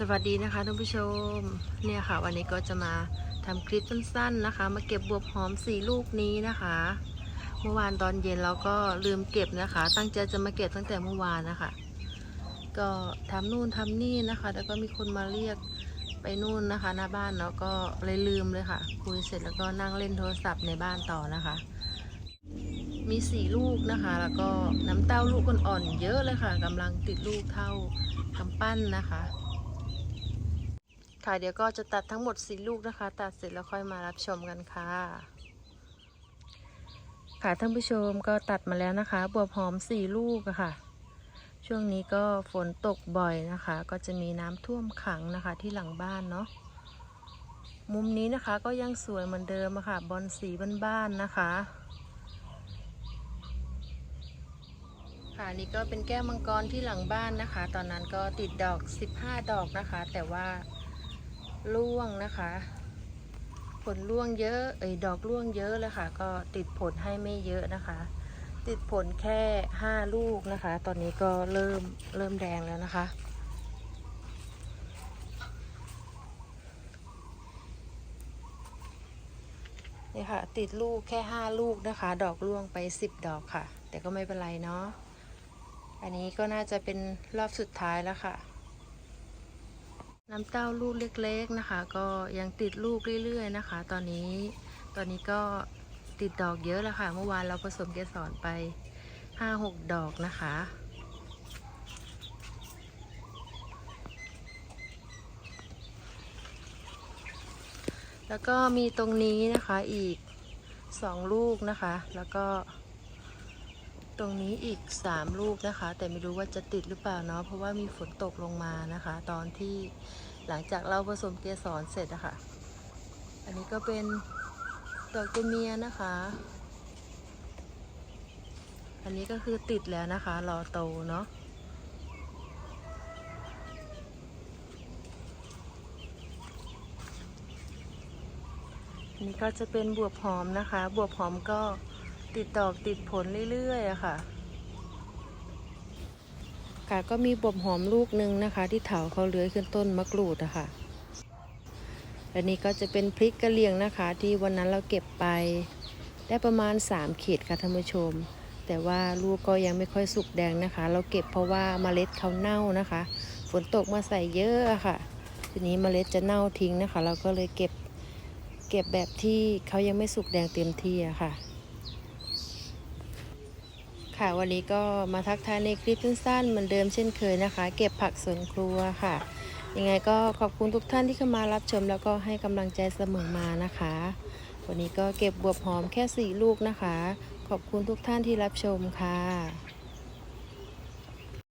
สวัสดีนะคะท่านผู้ชม เนี่ยค่ะ วันนี้ก็จะมาทำคลิปสั้นๆนะคะ มาเก็บบวบหอมสี่ลูกนี้นะคะ เมื่อวานตอนเย็นเราก็ลืมเก็บนะคะ ตั้งใจจะมาเก็บตั้งแต่เมื่อวานนะคะ ก็ทำนู่นทำนี่นะคะ แล้วก็มีคนมาเรียกไปนู่นนะคะ หน้าบ้านเนาะก็เลยลืมเลยค่ะ คุยเสร็จแล้วก็นั่งเล่นโทรศัพท์ในบ้านต่อนะคะ มีสี่ลูกนะคะ แล้วก็น้ำเต้าลูกอ่อนๆเยอะเลยค่ะกำลังติดลูกเท่ากำปั้นนะคะ ค่ะ เดี๋ยวก็จะตัดทั้งหมดสี่ลูกนะคะ ตัดเสร็จแล้วค่อยมารับชมกันค่ะ ค่ะท่านผู้ชมก็ตัดมาแล้วนะคะ บวบหอมสี่ลูกอะค่ะ ช่วงนี้ก็ฝนตกบ่อยนะคะ ก็จะมีน้ำท่วมขังนะคะที่หลังบ้านเนาะ มุมนี้นะคะก็ยังสวยเหมือนเดิมอะค่ะ บอลสีบ้านๆนะคะ ค่ะนี่ก็เป็นแก้วมังกรที่หลังบ้านนะคะ ตอนนั้นก็ติดดอก 15 ดอกนะคะ แต่ว่า ร่วงนะคะ ผลร่วงเยอะ เอ้ยดอกร่วงเยอะเลยค่ะ ก็ติดผลให้ไม่เยอะนะคะ ติดผลแค่5ลูกนะคะ ตอนนี้ก็เริ่มเริ่มแดงแล้วนะคะ นี่ค่ะ ติดลูกแค่5ลูกนะคะ ดอกร่วงไป10ดอกค่ะ แต่ก็ไม่เป็นไรเนาะอันนี้ก็น่าจะเป็นรอบสุดท้ายแล้วค่ะ น้ำเต้าลูกเล็กๆนะคะ ก็ยังติดลูกเรื่อยๆนะคะ ตอนนี้ตอนนี้ก็ติดดอกเยอะแล้วค่ะ เมื่อวานเราผสมเกสรไป 5-6 ดอกนะคะ แล้วก็มีตรงนี้นะคะอีก 2 ลูกนะคะ แล้วก็ ตรงนี้อีก 3 ลูกนะคะ แต่ไม่รู้ว่าจะติดหรือเปล่าเนาะเพราะว่ามีฝนตกลงมานะคะ ตอนที่หลังจากเราผสมเกสรเสร็จอะคะ่ะ อันนี้ก็เป็นดอกตัวเมียนะคะ อันนี้ก็คือติดแล้วนะคะ รอโตเนาะอันนี้ก็จะเป็นบวบหอมนะคะ บวบหอมก็ ติดดอกติดผลเรื่อยๆอะค่ะ ค่ะก็มีบวบหอมลูกหนึ่งนะคะ ที่เถาเขาเลื้อยขึ้นต้นมะกรูดอะค่ะอันนี้ก็จะเป็นพริกกะเหรี่ยงนะคะ ที่วันนั้นเราเก็บไปได้ประมาณ 3 ขีดค่ะท่านผู้ชม แต่ว่าลูกก็ยังไม่ค่อยสุกแดงนะคะ เราเก็บเพราะว่าเมล็ดเขาเน่านะคะ ฝนตกมาใส่เยอะอะค่ะ ทีนี้เมล็ดจะเน่าทิ้งนะคะ เราก็เลยเก็บเก็บแบบที่เขายังไม่สุกแดงเต็มที่อะค่ะ ค่ะวันนี้ก็มาทักทายในคลิปสั้นๆเหมือนเดิมเช่นเคยนะคะ เก็บผักสวนครัวค่ะ ยังไงก็ขอบคุณทุกท่านที่เข้ามารับชม แล้วก็ให้กำลังใจเสมอมานะคะ วันนี้ก็เก็บบวบหอมแค่สี่ลูกนะคะ ขอบคุณทุกท่านที่รับชมค่ะ